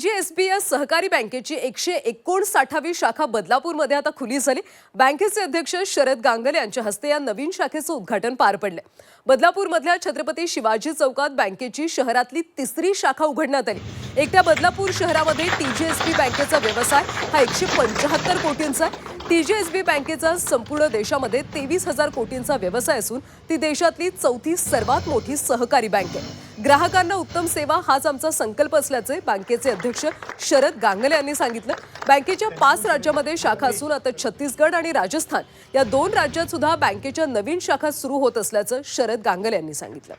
टीजीएसबी सहकारी बँकेची एकशे एकोणसाठावी शाखा बदलापूरमध्ये आता खुली झाली. बँकेचे अध्यक्ष शरद गांगल यांच्या हस्ते या नवीन शाखेचं उद्घाटन पार पडलं. बदलापूरमधल्या छत्रपती शिवाजी चौकात बँकेची शहरातली तिसरी शाखा उघडण्यात आली. एकट्या बदलापूर शहरामध्ये टीजीएसबी बँकेचा व्यवसाय हा एकशे पंचाहत्तर कोटींचा आहे. टीजीएसबी बँकेचा संपूर्ण देशामध्ये तेवीस हजार कोटींचा व्यवसाय असून ती देशातली चौथी सर्वात मोठी सहकारी बँक आहे. ग्राहकांना उत्तम सेवा हाच आमचा संकल्प असल्याचे बँकेचे अध्यक्ष शरद गांगले यांनी सांगितलं. बँकेच्या पाच राज्यामध्ये शाखा असून आता छत्तीसगड आणि राजस्थान या दोन राज्यात सुद्धा बँकेच्या नवीन शाखा सुरू होत असल्याचं शरद गांगले यांनी सांगितलं.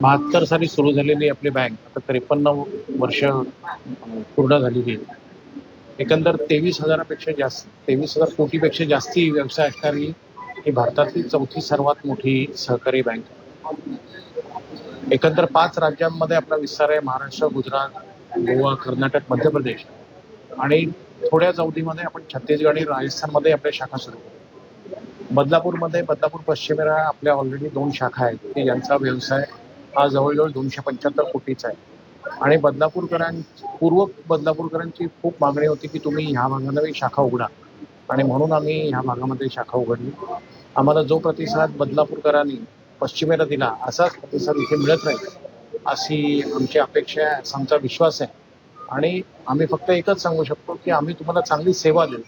बहात्तर साली सुरू झालेली आपली बँक आता त्रेपन्न वर्ष पूर्ण झालेली आहे. एकंदर तेवीस हजारापेक्षा जास्त तेवीस हजार कोटीपेक्षा जास्ती व्यवसाय असणारी ही भारतातली चौथी सर्वात मोठी सहकारी बँक एकंदर पाच राज्यांमध्ये आपला विस्तार आहे महाराष्ट्र गुजरात गोवा कर्नाटक मध्य प्रदेश. आणि थोड्या अवधीमध्ये आपण छत्तीसगड आणि राजस्थानमध्ये आपल्या शाखा सुरू करू बदलापूरमध्ये बदलापूर पश्चिमेला आपल्या ऑलरेडी दोन शाखा आहेत की ज्यांचा व्यवसाय हा जवळजवळ दोनशे पंच्याहत्तर कोटीचा आहे. आणि बदलापूरकरां पूर्व बदलापूरकरांची खूप मागणी होती की तुम्ही ह्या भागामध्ये शाखा उघडा. आणि म्हणून आम्ही ह्या भागामध्ये शाखा उघडली. आम्हाला जो प्रतिसाद बदलापूरकरांनी पश्चिमेला दिला असाच प्रतिसाद इथे मिळत राहील अशी आमची अपेक्षा आहे असा आमचा विश्वास आहे. आणि आम्ही फक्त एकच सांगू शकतो की आम्ही तुम्हाला चांगली सेवा देऊ.